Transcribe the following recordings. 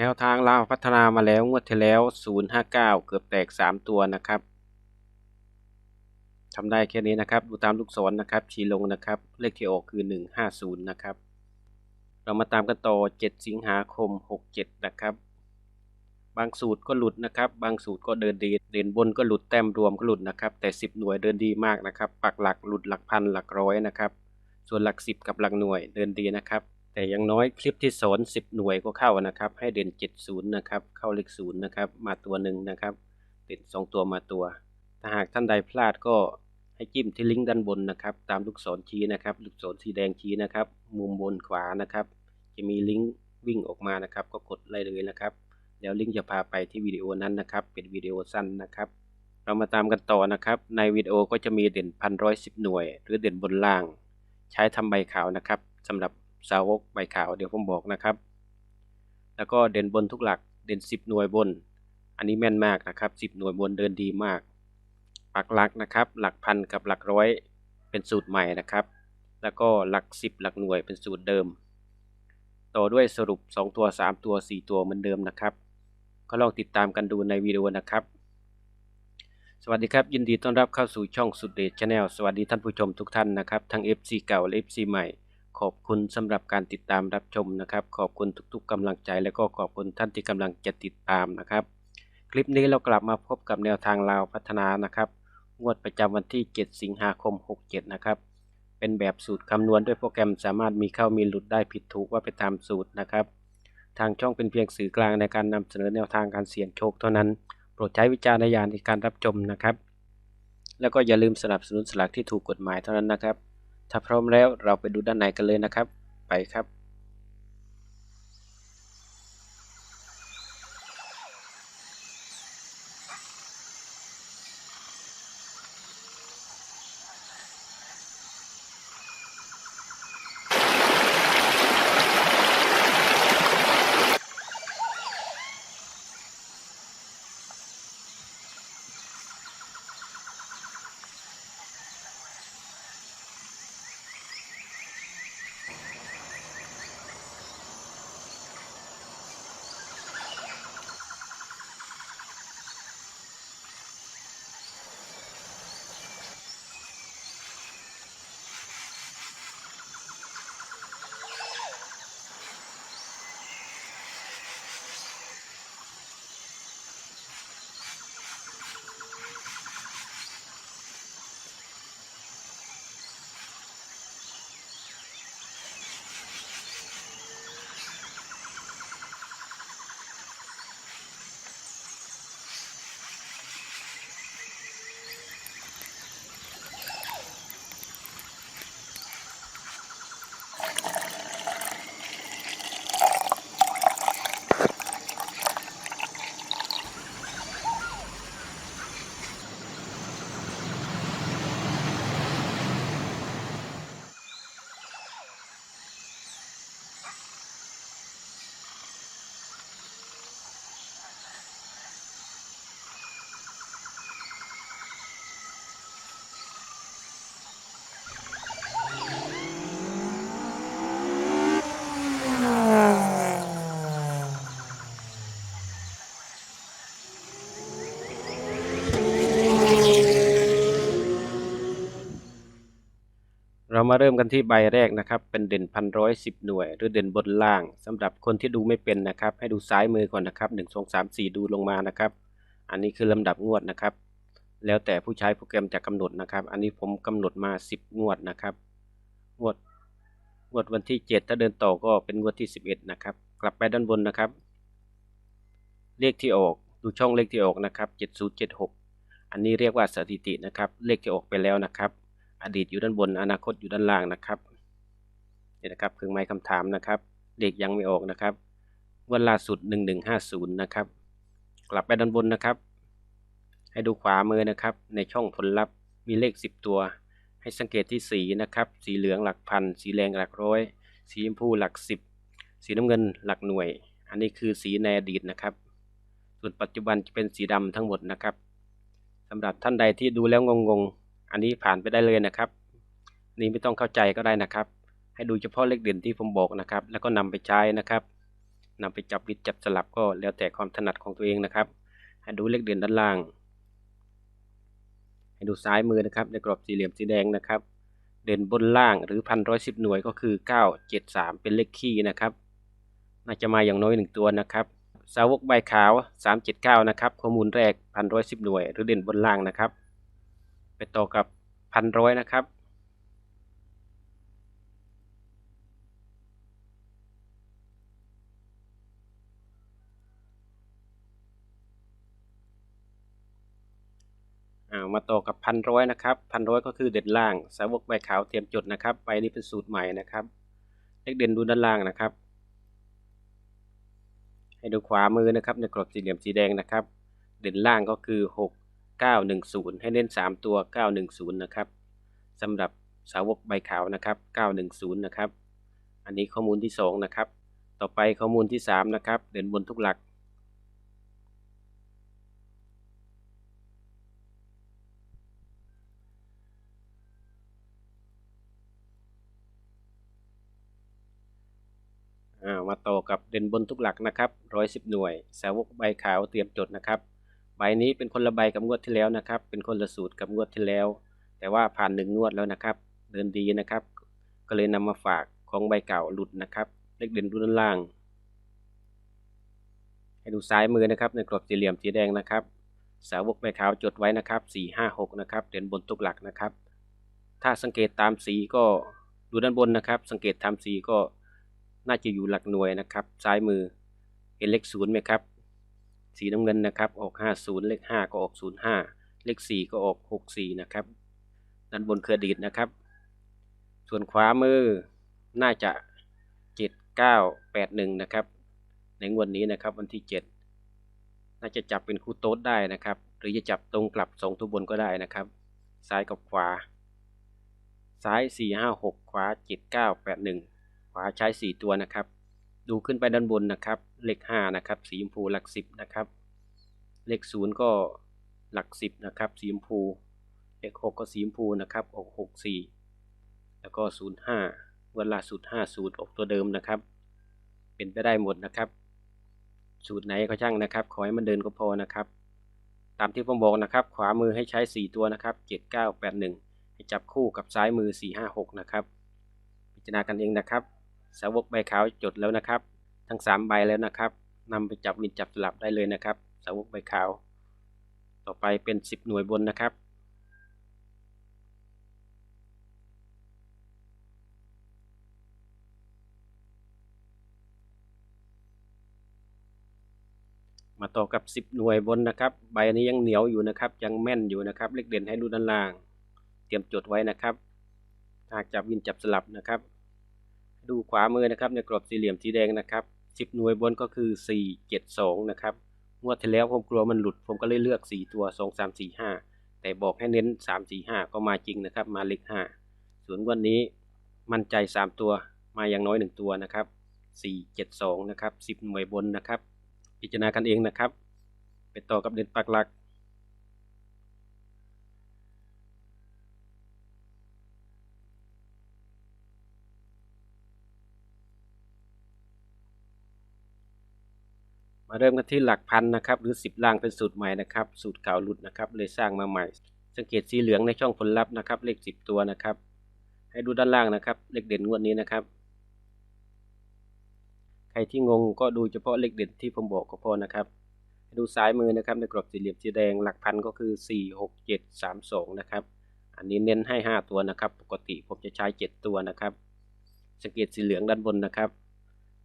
แนวทางลาวพัฒนามาแล้วงวดที่แล้ว 059 เกือบแตก 3 ตัวนะครับทำได้แค่นี้นะครับ ดูตามลูกศรนะครับ ชี้ลงนะครับ เลขที่ออกคือ 150 นะครับ เรามาตามกันต่อ 7 สิงหาคม 67 นะครับ บางสูตรก็หลุดนะครับ บางสูตรก็เดินดีเด่นบนก็หลุดแต้มรวมก็หลุดนะครับ แต่ 10 หน่วยเดินดีมากนะครับ ปักหลักหลุดหลักพันหลักร้อยนะครับ ส่วนหลัก 10 กับหลักหน่วยเดินดีนะครับ แต่ยังน้อยคลิปที่สอน10 หน่วยก็เข้านะครับ ให้เด่น 70 นะครับ เข้าเลข0นะครับมาตัวหนึ่งนะครับ เด่น 2 ตัวมาตัว ถ้าหากท่านใดพลาดก็ให้จิ้มที่ลิงก์ด้านบนนะครับ ตามลูกศรชี้นะครับ ลูกศรสีแดงชี้นะครับ มุมบนขวานะครับ จะมีลิงก์วิ่งออกมานะครับ ก็กดไล่เลยนะครับเดี๋ยวลิงก์จะพาไปที่วิดีโอนั้นนะครับ เป็นวิดีโอสั้นนะครับ เรามาตามกันต่อนะครับ ในวิดีโอก็จะมีเด่นพันร้อยสิบหน่วย หรือเด่นบนล่าง ใช้ทำใบขาวนะครับสำหรับ สาวกใบขาวเดี๋ยวผมบอกนะครับ แล้วก็เด่นบนทุกหลักเด่นสิบหน่วยบน อันนี้แม่นมากนะครับสิบหน่วยบนเดินดีมาก ปักหลักนะครับ หลักพันกับหลักร้อยเป็นสูตรใหม่นะครับ แล้วก็หลักสิบหลักหน่วยเป็นสูตรเดิม ต่อด้วยสรุป 2 ตัว 3 ตัว 4 ตัวเหมือนเดิมนะครับ ก็ลองติดตามกันดูในวิดีโอนะครับสวัสดีครับ ยินดีต้อนรับเข้าสู่ช่องสุดเดชชาแนลสวัสดีท่านผู้ชมทุกท่านนะครับ ทั้ง FC เก่าและ FC ใหม่ ขอบคุณสำหรับการติดตามรับชมนะครับ ขอบคุณทุกๆกำลังใจ และก็ขอบคุณท่านที่กำลังจะติดตามนะครับ คลิปนี้เรากลับมาพบกับแนวทางลาวพัฒนานะครับงวดประจำวันที่ 7 สิงหาคม 67 นะครับ เป็นแบบสูตรคำนวณด้วยโปรแกรมสามารถมีเข้ามีหลุดได้ผิดถูกว่าไปตามสูตรนะครับ ทางช่องเป็นเพียงสื่อกลางในการนำเสนอแนวทางการเสี่ยงโชคเท่านั้น โปรดใช้วิจารณญาณในการรับชมนะครับ แล้วก็อย่าลืมสนับสนุนสลากที่ถูกกฎหมายเท่านั้นนะครับ ถ้าพร้อมแล้วเราไปดูด้านในกันเลยนะครับ ไปครับ มาเริ่มกันที่ใบแรกนะครับ เป็นเด่นพันร้อยสิบหน่วย หรือเด่นบนล่างสำหรับคนที่ดูไม่เป็นนะครับ ให้ดูซ้ายมือก่อนนะครับหนึ่งสองสามสี่ดูลงมานะครับ อันนี้คือลำดับงวดนะครับ แล้วแต่ผู้ใช้โปรแกรมจะกำหนดนะครับ อันนี้ผมกำหนดมาสิบงวดนะครับ งวด งวดวันที่เจ็ดถ้าเดินต่อก็เป็นงวดที่สิบเอ็ดนะครับ กลับไปด้านบนนะครับ เลขที่ออก ดูช่องเลขที่ออกนะครับเจ็ดศูนย์เจ็ดหกอันนี้เรียกว่าสถิตินะครับ เลขที่ออกไปแล้วนะครับ อดีตอยู่ด้านบน อนาคตอยู่ด้านล่างนะครับนี่นะครับเครื่องหมายคำถามนะครับเลขยังไม่ออกนะครับวันล่าสุด 1150 นะครับ กลับไปด้านบนนะครับ ให้ดูขวามือนะครับ ในช่องผลลัพธ์มีเลข 10 ตัว ให้สังเกตที่สีนะครับ สีเหลืองหลักพัน สีแดงหลักร้อย สีชมพูหลัก 10 สีน้ำเงินหลักหน่วย อันนี้คือสีในอดีตนะครับ ส่วนปัจจุบันจะเป็นสีดำทั้งหมดนะครับสำหรับท่านใดที่ดูแล้วงงๆ อันนี้ผ่านไปได้เลยนะครับ นี่ไม่ต้องเข้าใจก็ได้นะครับ ให้ดูเฉพาะเลขเด่นที่ผมบอกนะครับ แล้วก็นำไปใช้นะครับนำไปจับวิดจับสลับก็แล้วแต่ความถนัดของตัวเองนะครับ ให้ดูเลขเด่นด้านล่าง ให้ดูซ้ายมือนะครับ ในกรอบสี่เหลี่ยมสีแดงนะครับ เด่นบนล่างหรือพันร้อยสิบหน่วยก็คือเก้าเจ็ดสามเป็นเลขคี่นะครับ น่าจะมาอย่างน้อยหนึ่งตัวนะครับสาวกใบขาวสามเจ็ดเก้านะครับ ข้อมูลแรกพันร้อยสิบหน่วย หรือเด่นบนล่างนะครับ ไปต่อกับพันร้อยนะครับอ่ามาต่อกับพันร้อยนะครับพันร้อยก็คือเด่นล่าง สาวกใบขาวเตรียมจดนะครับใบนี้เป็นสูตรใหม่นะครับ เลขเด่นดูด้านล่างนะครับ ให้ดูขวามือนะครับในกรอบสี่เหลี่ยมสีแดงนะครับ เด่นล่างก็คือห กเก้าหนึ่งศูนย์ให้เน้นสามตัวเก้าหนึ่งศูนย์นะครับสำหรับสาวกใบขาวนะครับเก้าหนึ่งศูนย์นะครับ อันนี้ข้อมูลที่สองนะครับ ต่อไปข้อมูลที่สามนะครับเด่นบนทุกหลักอ่ามาต่อกับเด่นบนทุกหลักนะครับร้อยสิบหน่วย สาวกใบขาวเตรียมจดนะครับ ใบนี้เป็นคนละใบกับงวดที่แล้วนะครับ เป็นคนละสูตรกับงวดที่แล้ว แต่ว่าผ่านหนึ่งงวดแล้วนะครับ เดินดีนะครับ ก็เลยนำมาฝากของใบเก่าหลุดนะครับ เลขเด่นดูด้านล่าง ให้ดูซ้ายมือนะครับ ในกรอบสี่เหลี่ยมสีแดงนะครับ สาวกใบขาวจดไว้นะครับสี่ห้าหกนะครับเด่นบนทุกหลักนะครับ ถ้าสังเกตตามสีก็ดูด้านบนนะครับ สังเกตตามสีก็น่าจะอยู่หลักหน่วยนะครับ ซ้ายมือเห็นเลขศูนย์ไหมครับ สีน้ำเงินนะครับออก 50 เลข 5 ก็ออก 05 เลข 4 ก็ออก 64 นะครับ ด้านบนเครือดีดนะครับ ส่วนขวามือน่าจะ 7981 นะครับ ในงวดนี้นะครับวันที่ 7 น่าจะจับเป็นคู่โต๊ดได้นะครับ หรือจะจับตรงกลับ2ตัวบนก็ได้นะครับ ซ้ายกับขวา ซ้าย 456 ขวา 7981 ขวาใช้ 4 ตัวนะครับ ดูขึ้นไปด้านบนนะครับ เลข5นะครับสีชมพูหลัก10นะครับเลข0ก็หลัก10นะครับสีชมพูเลข6ก็สีชมพูนะครับออก64 แล้วก็ 05วันล่าสุด50ออกตัวเดิมนะครับ เป็นไปได้หมดนะครับ สูตรไหนก็ช่างนะครับ ขอให้มันเดินก็พอนะครับ ตามที่ผมบอกนะครับ ขวามือให้ใช้ 4 ตัวนะครับ 7981 ให้จับคู่กับซ้ายมือ 456 นะครับ พิจารณากันเองนะครับ สาวกใบขาวจดแล้วนะครับ ทั้ง 3 ใบแล้วนะครับนำไปจับวินจับสลับได้เลยนะครับ สาวกใบขาว ต่อไปเป็น 10 หน่วยบนนะครับ มาต่อกับ 10 หน่วยบนนะครับ ใบนี้ยังเหนียวอยู่นะครับ ยังแม่นอยู่นะครับ เลขเด่นให้ดูด้านล่าง เตรียมจดไว้นะครับ หากจับวินจับสลับนะครับ ดูขวามือนะครับในกรอบสี่เหลี่ยมสีแดงนะครับ 10 หน่วยบนก็คือ 4 7 2 นะครับ งวดที่แล้วผมกลัวมันหลุด ผมก็เลยเลือก 4 ตัว 2 3 4 5 แต่บอกให้เน้น 3 4 5 ก็มาจริงนะครับ มาเลข5ส่วนวันนี้มั่นใจ 3 ตัวมาอย่างน้อย 1 ตัวนะครับ 4 7 2 นะครับ 10 หน่วยบนนะครับ พิจารณากันเองนะครับ ไปต่อกับเด่นปักหลัก มาเริ่มกันที่หลักพันนะครับ หรือ 10 ล่างเป็นสูตรใหม่นะครับ สูตรเก่าหลุดนะครับ เลยสร้างมาใหม่ สังเกตสีเหลืองในช่องผลลัพธ์นะครับ เลข 10 ตัวนะครับ ให้ดูด้านล่างนะครับ เลขเด่นงวดนี้นะครับ ใครที่งงก็ดูเฉพาะเลขเด่นที่ผมบอกก็พอนะครับให้ดูซ้ายมือนะครับในกรอบสี่เหลี่ยมสีแดงหลักพันก็คือ 4 6 7 3 2 นะครับ อันนี้เน้นให้ 5 ตัวนะครับ ปกติผมจะใช้ 7 ตัวนะครับ สังเกตสีเหลืองด้านบนนะครับ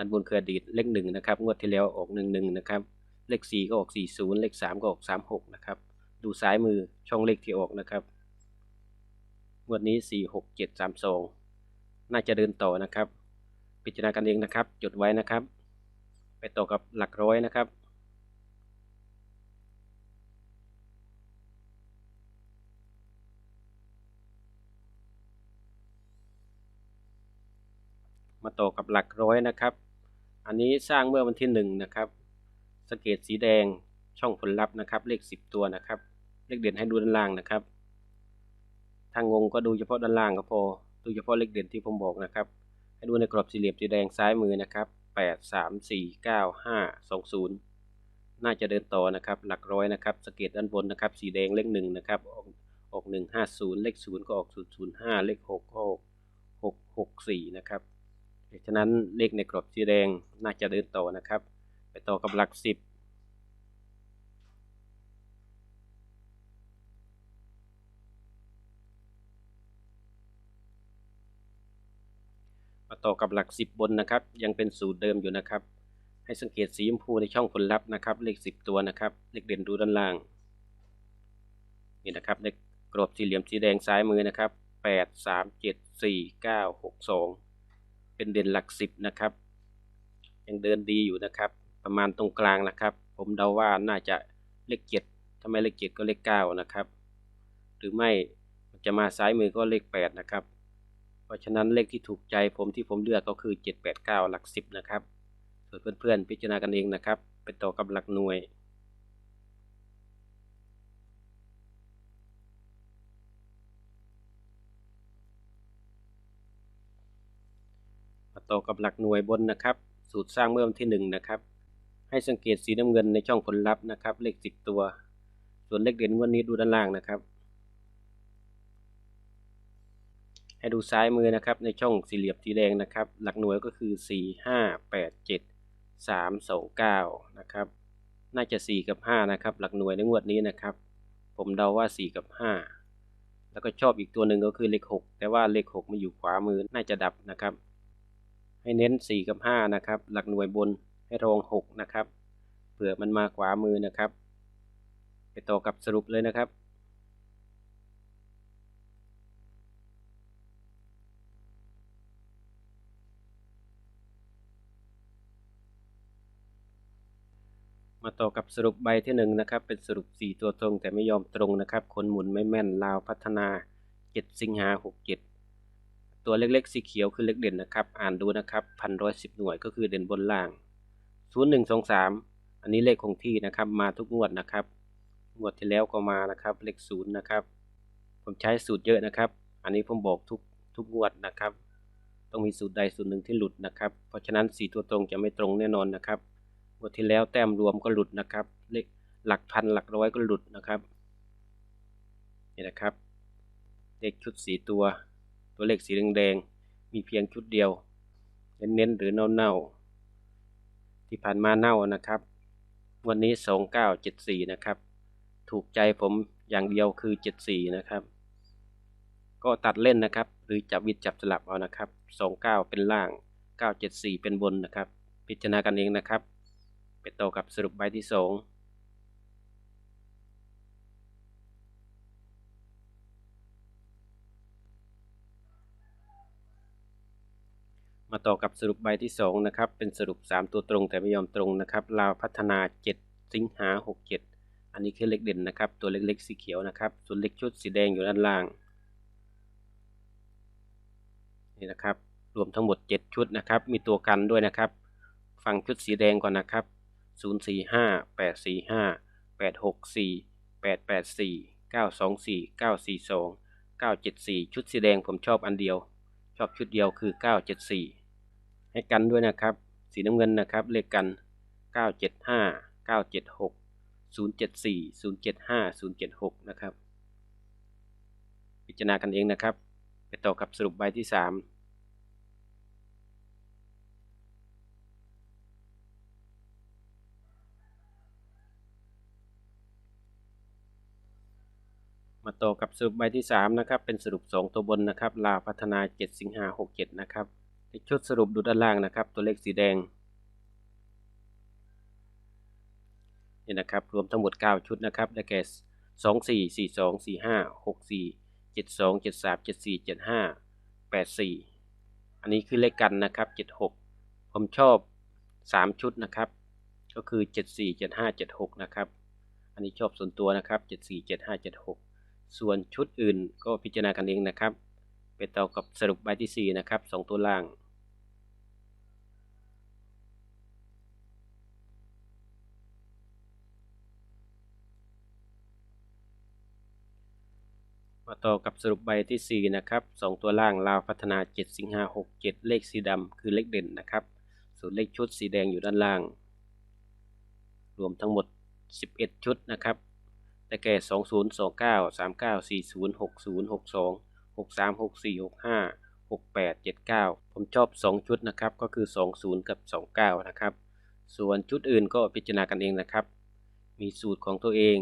ด้านบนคืออดีตเลขหนึ่งนะครับ งวดที่แล้วออกหนึ่งหนึ่งนะครับ เลขสี่ก็ออกสี่ศูนย์เลขสามก็ออกสามหกนะครับ ดูซ้ายมือช่องเลขที่ออกนะครับ งวดนี้สี่หกเจ็ดสามสองน่าจะเดินต่อนะครับ พิจารณากันเองนะครับ จดไว้นะครับ ไปต่อกับหลักร้อยนะครับมาต่อกับหลักร้อยนะครับ อันนี้สร้างเมื่อวันที่หนึ่งนะครับสเกตสีแดงช่องผลลัพธ์นะครับ เลขสิบตัวนะครับ เลขเด่นให้ดูด้านล่างนะครับถ้างงงก็ดูเฉพาะด้านล่างก็พอ ดูเฉพาะเลขเด่นที่ผมบอกนะครับ ให้ดูในกรอบสี่เหลี่ยมสีแดงซ้ายมือนะครับแปดสามสี่เก้าห้าสองศูนย์น่าจะเดินต่อนะครับ หลักร้อยนะครับสเกตด้านบนนะครับ สีแดงเลขหนึ่งนะครับออกออกหนึ่งห้าศูนย์เลขศูนย์ก็ออกศูนย์ศูนย์ห้าเลขหกก็ออกหกหกสี่นะครับ เพราะฉะนั้นเลขในกรอบสีแดงน่าจะเดินต่อนะครับ ไปต่อกับหลักสิบมาต่อกับหลักสิบบนนะครับ ยังเป็นสูตรเดิมอยู่นะครับ ให้สังเกตสีชมพูในช่องผลลัพธ์นะครับ เลขสิบตัวนะครับ เลขเด่นดูด้านล่างนี่นะครับเลขกรอบสี่เหลี่ยมสีแดงซ้ายมือนะครับแปดสามเจ็ดสี่เก้าหกสอง เป็นเด่นหลักสิบนะครับ ยังเดินดีอยู่นะครับ ประมาณตรงกลางนะครับ ผมเดาว่าน่าจะเลขเจ็ดถ้าไม่เลขเจ็ดก็เลขเก้านะครับ หรือไม่จะมาซ้ายมือก็เลขแปดนะครับ เพราะฉะนั้นเลขที่ถูกใจผมที่ผมเลือกก็คือ789หลัก10นะครับส่วนเพื่อนๆพิจารณากันเองนะครับ ไปต่อกับหลักหน่วย ต่อกับหลักหน่วยบนนะครับ สูตรสร้างเมื่อวันที่ 1 นะครับ ให้สังเกตสีน้ำเงินในช่องผลลัพธ์นะครับ เลข 10 ตัว ส่วนเลขเด่นวันนี้ดูด้านล่างนะครับ ให้ดูซ้ายมือนะครับ ในช่องสี่เหลี่ยมสีแดงนะครับ หลักหน่วยก็คือ 4 5 8 7 3 2 9 นะครับ น่าจะ 4 กับ 5 นะครับ หลักหน่วยในงวดนี้นะครับ ผมเดาว่า 4 กับ 5 แล้วก็ชอบอีกตัวหนึ่งก็คือเลข 6 แต่ว่าเลข 6 มาอยู่ขวามือน่าจะดับนะครับ ให้เน้น 4 กับ 5 นะครับ หลักหน่วยบนให้รอง 6 นะครับ เผื่อมันมาขวามือนะครับ ไปต่อกับสรุปเลยนะครับ มาต่อกับสรุปใบที่หนึ่งนะครับ เป็นสรุป 4 ตัวตรงแต่ไม่ยอมตรงนะครับ คนหมุนไม่แม่นลาวพัฒนา 7 สิงหา 67 ตัวเล็กๆ สีเขียวคือเลขเด่นนะครับ อ่านดูนะครับพันร้อยสิบหน่วยก็คือเด่นบนล่าง0 1 2 3อันนี้เลขคงที่นะครับ มาทุกงวดนะครับ งวดที่แล้วก็มานะครับ เลขศูนย์นะครับ ผมใช้สูตรเยอะนะครับ อันนี้ผมบอกทุกทุกงวดนะครับ ต้องมีสูตรใดสูตรหนึ่งที่หลุดนะครับ เพราะฉะนั้นสีตัวตรงจะไม่ตรงแน่นอนนะครับ งวดที่แล้วแต้มรวมก็หลุดนะครับ เลขหลักพันหลักร้อยก็หลุดนะครับ นี่นะครับ เลขชุดสีตัว ตัวเลขสีแดงๆ มีเพียงชุดเดียว เน้นๆ หรือเน่าๆ ที่ผ่านมาเน่านะครับ วันนี้ 2974 นะครับ ถูกใจผมอย่างเดียวคือ 74 นะครับ ก็ตัดเล่นนะครับ หรือจับวิดจับสลับเอานะครับ 29 เป็นล่าง 974 เป็นบนนะครับ พิจารณากันเองนะครับ ไปต่อกับสรุปใบที่ 2 มาต่อกับสรุปใบที่สองนะครับเป็นสรุป 3 ตัวตรงแต่ไม่ยอมตรงนะครับลาวพัฒนา 7 สิงหา 67 อันนี้คือเลขเด่นนะครับ ตัวเล็กๆสีเขียวนะครับส่วนเลขชุดสีแดงอยู่ด้านล่างนี่นะครับรวมทั้งหมด 7 ชุดนะครับ มีตัวกันด้วยนะครับ ฟังชุดสีแดงก่อนนะครับ 045 845 864 884 924 942 974 ชุดสีแดงผมชอบอันเดียว ชอบชุดเดียวคือ 974 ให้กันด้วยนะครับ สีน้ำเงินนะครับ เลขกัน 975 976 074 075 076 นะครับ พิจารณากันเองนะครับ ไปต่อกับสรุปใบที่ 3มาต่อกับสรุปใบที่ 3 นะครับ เป็นสรุป 2 ตัวบนนะครับ ลาพัฒนา 7 สิงหา67 นะครับ เลขชุดสรุปดูด้านล่างนะครับ ตัวเลขสีแดงนี่นะครับรวมทั้งหมด 9 ชุดนะครับได้แก่2 4 4 2 4 5 6 4 7 2 7 3 7 4 7 5 8 4 อันนี้คือเลขกันนะครับ 76 ผมชอบ 3 ชุดนะครับ ก็คือ 7 4 7 5 7 6 นะครับ อันนี้ชอบส่วนตัวนะครับ 7 4 7 5 7 6 ส่วนชุดอื่นก็พิจารณากันเองนะครับ ไปต่อกับสรุปใบที่ 4 นะครับ 2 ตัวล่าง มาต่อกับสรุปใบที่ 4 นะครับ 2 ตัวล่างลาวพัฒนา 7 สิงหา 67 เลขสีดำคือเลขเด่นนะครับ ส่วนเลขชุดสีแดงอยู่ด้านล่าง รวมทั้งหมด 11 ชุดนะครับได้แก่ 20 29 39 40 60 62 63 64 65 68 79 ผมชอบ 2 ชุดนะครับ ก็คือ 20 กับ 29 นะครับ ส่วนชุดอื่นก็พิจารณากันเองนะครับ มีสูตรของตัวเอง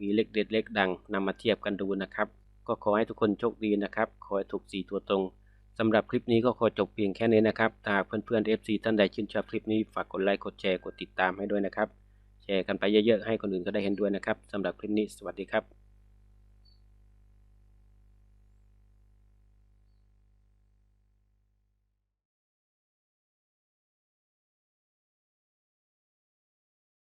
มีเลขเด็ดเลขดังนำมาเทียบกันดูนะครับ ก็ขอให้ทุกคนโชคดีนะครับ ขอให้ถูก4ตัวตรงสำหรับคลิปนี้ก็ขอจบเพียงแค่นี้นะครับถ้าเพื่อนๆ FC ท่านใดชื่นชอบคลิปนี้ฝากกดไลค์กดแชร์กดติดตามให้ด้วยนะครับ แชร์กันไปเยอะๆให้คนอื่นก็ได้เห็นด้วยนะครับสำหรับคลิปนี้สวัสดีครับ